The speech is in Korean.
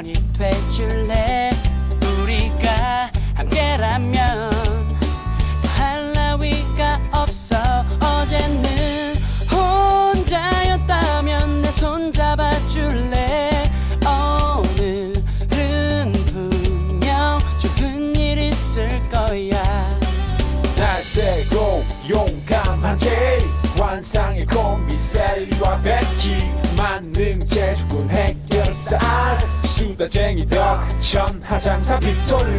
영원히 되줄래? 우리가 함께라면 더할 나위가 없어. 어제는 혼자였다면 내 손 잡아줄래? 오늘은 분명 좋은 일 있을 거야. 날새고 용감하게 환상의 코미 셀리와 베키 수다쟁이 덕 천하장사 빅토르